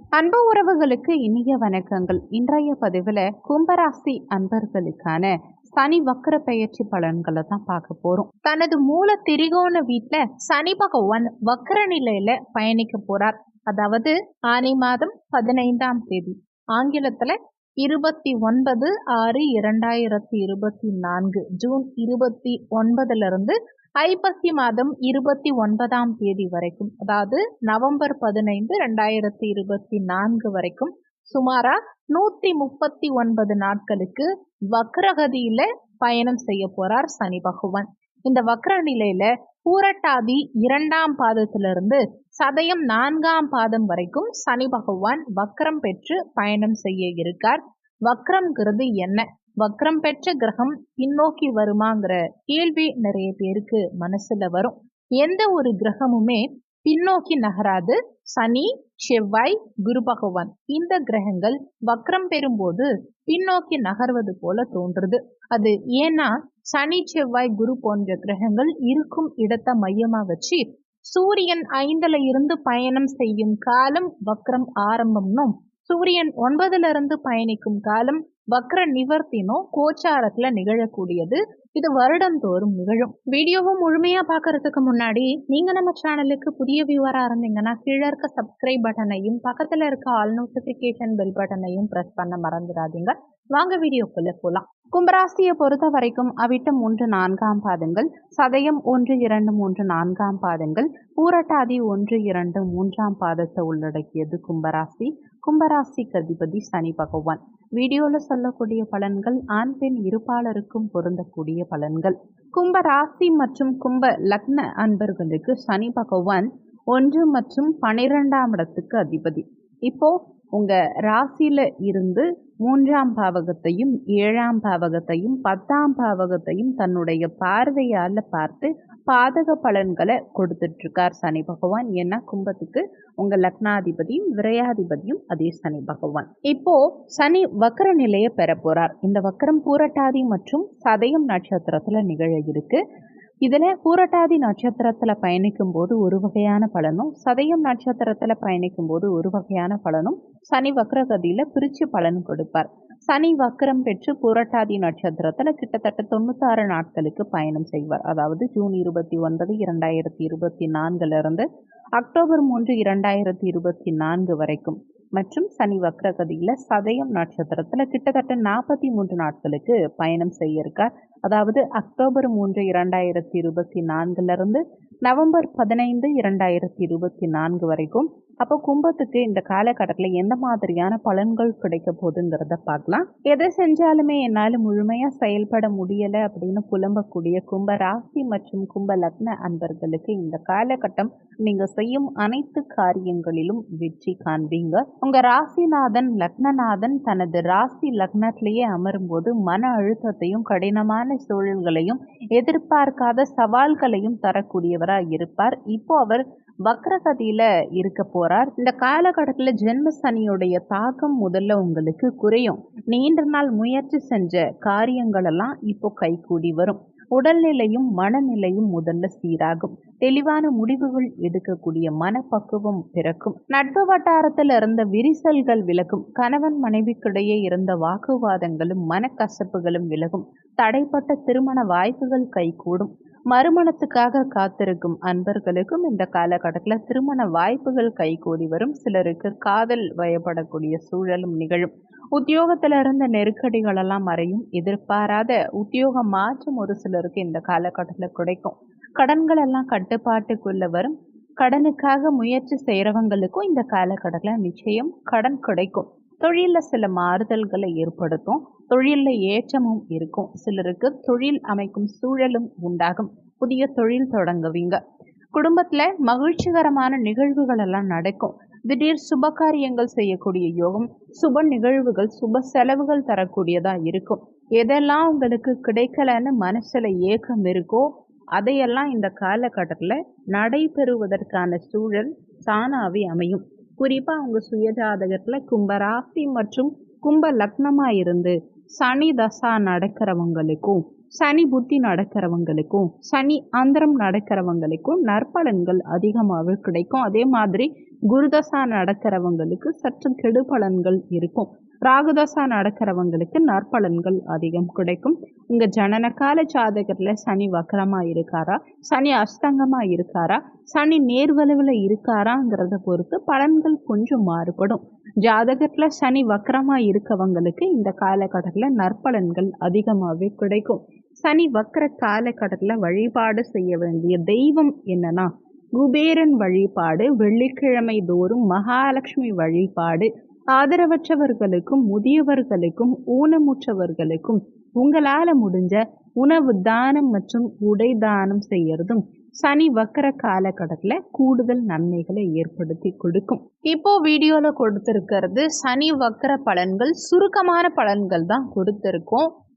அன்பு உறவுகளுக்கு இனிய வணக்கங்கள். இன்றைய பதிவில் கும்பராசி அன்பர்களுக்கான சனி வக்கர பெயர்ச்சி பலன்களை தான் பார்க்க போறோம். தனது மூல திரிகோண வீட்டில் சனி பகவான் வக்கர நிலையில பயணிக்க போறார். அதாவது ஆனி மாதம் பதினைந்தாம் தேதி. ஆங்கிலத்துல இருபத்தி ஒன்பது ஆறு இரண்டாயிரத்தி இருபத்தி நான்கு ஜூன் இருபத்தி ஒன்பதுலேருந்து ஐப்பசி மாதம் இருபத்தி ஒன்பதாம் தேதி வரைக்கும் அதாவது நவம்பர் பதினைந்து ரெண்டாயிரத்தி இருபத்தி நான்கு வரைக்கும் சுமாரா நூத்தி முப்பத்தி ஒன்பது நாட்களுக்கு வக்ரகதியில பயணம் செய்ய போறார் சனி பகவான். இந்த வக்ர நிலையில பூரட்டாதி இரண்டாம் பாதத்திலிருந்து சதயம் நான்காம் பாதம் வரைக்கும் சனி பகவான் வக்ரம் பெற்று பயணம் செய்ய இருக்கார். வக்ரம்ங்கிறது என்ன? வக்ரம் பெற்ற கிரகம் பின்னோக்கி வருமாங்கிற கேள்வி நிறைய பேருக்கு மனசுல வரும். எந்த ஒரு கிரகமுமே பின்னோக்கி நகராது. சனி செவ்வாய் குரு பகவான் இந்த கிரகங்கள் வக்ரம் பெறும்போது பின்னோக்கி நகர்வது போல தோன்றுது. அது ஏன்னா சனி செவ்வாய் குரு போன்ற கிரகங்கள் இருக்கும் இடத்தை மையமா வச்சு சூரியன் ஐந்துல இருந்து பயணம் செய்யும் காலம் வக்ரம் ஆரம்பம்னும் சூரியன் ஒன்பதுல இருந்து பயணிக்கும் காலம் வக்ர நிவர்த்தினோ கோச்சாரத்துல நிகழக்கூடியது. இது வருடந்தோறும் நிகழும். வீடியோவும் முழுமையா பாக்குறதுக்கு முன்னாடி நீங்க நம்ம சேனலுக்கு புதிய வியூவரா இருந்தீங்கன்னா கீழே இருக்க சப்ஸ்கிரைப் பட்டனையும் பக்கத்துல இருக்க ஆல் நோட்டிபிகேஷன் பெல் பட்டனையும் பிரஸ் பண்ண மறந்துடாதீங்க. வாங்க வீடியோக்குள்ள போலாம். கும்பராசியை பொறுத்த வரைக்கும் அவிட்டம் ஒன்று நான்காம் பாதங்கள் சதயம் ஒன்று இரண்டு மூன்று நான்காம் பாதங்கள் பூரட்டாதி ஒன்று இரண்டு மூன்றாம் பாதத்தை உள்ளடக்கியது கும்பராசி. கும்பராசிக்கு அதிபதி சனி பகவான். வீடியோவில் சொல்லக்கூடிய பலன்கள் ஆண் பெண் இருப்பாளருக்கும் பொருந்தக்கூடிய பலன்கள். கும்ப ராசி மற்றும் கும்ப லக்ன அன்பர்களுக்கு சனி பகவான் ஒன்று மற்றும் பனிரெண்டாம் இடத்துக்கு அதிபதி. இப்போ உங்கள் ராசியில் இருந்து மூன்றாம் பாவகத்தையும் ஏழாம் பாவகத்தையும் பத்தாம் பாவகத்தையும் தன்னுடைய பார்வையால் பார்த்து பாதக பலன்களை கொடுத்துட்ருக்கார் சனி பகவான். ஏன்னா கும்பத்துக்கு உங்கள் லக்னாதிபதியும் விரையாதிபதியும் அதே சனி பகவான். இப்போ சனி வக்கர நிலையை பெற போகிறார் இந்த வக்கரம் பூரட்டாதி மற்றும் சதயம் நட்சத்திரத்தில் நிகழ இருக்கு. இதில் பூரட்டாதி நட்சத்திரத்தில் பயணிக்கும் போது ஒரு வகையான பலனும் சதயம் நட்சத்திரத்தில் பயணிக்கும் போது ஒரு வகையான பலனும் சனி வக்ரகதியில் பிரித்து பலன் கொடுப்பார். சனி வக்கரம் பெற்று பூரட்டாதி நட்சத்திரத்தில் கிட்டத்தட்ட தொண்ணூத்தாறு நாட்களுக்கு பயணம் செய்வார். அதாவது ஜூன் இருபத்தி ஒன்பது இரண்டாயிரத்தி இருபத்தி நான்குலேருந்து அக்டோபர் மூன்று இரண்டாயிரத்தி இருபத்தி நான்கு வரைக்கும். மற்றும் சனி வக்ரகதியில் சதயம் நட்சத்திரத்தில் கிட்டத்தட்ட நாற்பத்தி மூன்று நாட்களுக்கு பயணம் செய்ய இருக்கார் அதாவது அக்டோபர் மூன்று இரண்டாயிரத்தி இருபத்தி நான்குலேருந்து நவம்பர் பதினைந்து இரண்டாயிரத்தி இருபத்தி நான்கு வரைக்கும் அப்போ கும்பத்துக்கு இந்த காலகட்டத்தில் எந்த மாதிரியான பலன்கள் கிடைக்க போகுதுங்கிறத பார்க்கலாம். எதை செஞ்சாலுமே என்னால் முழுமையாக செயல்பட முடியலை அப்படின்னு புலம்பக்கூடிய கும்ப ராசி மற்றும் கும்ப லக்ன அன்பர்களுக்கு இந்த காலகட்டம் நீங்கள் செய்யும் அனைத்து காரியங்களிலும் வெற்றி காண்பீங்க. உங்கள் ராசிநாதன் லக்னநாதன் தனது ராசி லக்னத்திலேயே அமரும்போது மன அழுத்தத்தையும் கடினமான சூழல்களையும் எதிர்பார்க்காத சவால்களையும் தரக்கூடியவராக இருப்பார். இப்போ அவர் வக்ரகதியில இருக்க போறார். இந்த காலகட்டத்தில் ஜென்ம சனியுடைய தாக்கம் முதல்ல உங்களுக்கு குறையும். நீண்ட நாள் முயற்சி செஞ்ச காரியங்கள் எல்லாம் இப்போ கைகூடி வரும். உடல்நிலையும் மனநிலையும் முதல்ல சீராகும். தெளிவான முடிவுகள் எடுக்கக்கூடிய மனப்பக்குவம் பிறக்கும். நட்பு வட்டாரத்தில் இருந்த விரிசல்கள் விலகும். கணவன் மனைவிக்கிடையே இருந்த வாக்குவாதங்களும் மனக்கசப்புகளும் விலகும். தடைப்பட்ட திருமண வாய்ப்புகள் கைகூடும். மறுமணத்துக்காக காத்திருக்கும் அன்பர்களுக்கும் இந்த காலகட்டத்தில் திருமண வாய்ப்புகள் கைகூடி வரும். சிலருக்கு காதல் வயப்படக்கூடிய சூழலும் நிகழும். உத்தியோகத்தில் இருந்த நெருக்கடிகள் எல்லாம் மறையும். எதிர்பாராத உத்தியோக மாற்றம் ஒரு சிலருக்கு இந்த காலகட்டத்தில் கிடைக்கும். கடன்கள் எல்லாம் கட்டுப்பாட்டுக்குள்ள வரும். கடனுக்காக முயற்சி செய்கிறவங்களுக்கும் இந்த காலகட்டத்தில் நிச்சயம் கடன் கிடைக்கும். தொழிலில் சில மாறுதல்களை ஏற்படுத்தும். தொழிலில் ஏற்றமும் இருக்கும். சிலருக்கு தொழில் அமைக்கும் சூழலும் உண்டாகும். புதிய தொழில் தொடங்குவீங்க. குடும்பத்தில் மகிழ்ச்சிகரமான நிகழ்வுகள் எல்லாம் நடக்கும். திடீர் சுப காரியங்கள் செய்யக்கூடிய யோகம் சுப நிகழ்வுகள் சுப செலவுகள் தரக்கூடியதா இருக்கும். எதெல்லாம் உங்களுக்கு கிடைக்கலன்னு மனசுல ஏக்கம் இருக்கோ அதையெல்லாம் இந்த காலகட்டத்தில் நடைபெறுவதற்கான சூழல் தானாவே அமையும். குறிப்பாக அவங்க சுயஜாதகத்தில் கும்பராசி மற்றும் கும்ப லக்னமாக இருந்து சனி தசா நடக்கிறவங்களுக்கும் சனி புத்தி நடக்கிறவங்களுக்கும் சனி அந்தரம் நடக்கிறவங்களுக்கும் நற்பலன்கள் அதிகமாக கிடைக்கும். அதே மாதிரி குருதசா நடக்கிறவங்களுக்கு சற்று கெடுபலன்கள் இருக்கும். ராகுதசா நடக்கிறவங்களுக்கு நற்பலன்கள் அதிகம் கிடைக்கும். உங்கள் ஜனனகால ஜாதகத்தில் சனி வக்கரமாக இருக்காரா? சனி அஸ்தங்கமாக இருக்காரா? சனி நேர்வளவில் இருக்காராங்கிறத பொறுத்து பலன்கள் கொஞ்சம் மாறுபடும். ஜாதகத்தில் சனி வக்கரமாக இருக்கவங்களுக்கு இந்த காலகட்டத்தில் நற்பலன்கள் அதிகமாகவே கிடைக்கும். சனி வக்கர காலகட்டத்தில் வழிபாடு செய்ய வேண்டிய தெய்வம் என்னன்னா குபேரன் வழிபாடு வெள்ளிக்கிழமை தோறும் மகாலட்சுமி வழிபாடு. ஆதரவற்றவர்களுக்கும் முதியவர்களுக்கும் ஊனமுற்றவர்களுக்கும் உங்களால் முடிஞ்ச உணவு தானம் மற்றும் உடை தானம் செய்யறதும் சனி வக்கர காலகட்டத்தில் கூடுதல் நன்மைகளை ஏற்படுத்தி கொடுக்கும். இப்போ வீடியோவில் கொடுத்துருக்கிறது சனி வக்கர பலன்கள் சுருக்கமான பலன்கள் தான் கொடுத்துருக்கோம்.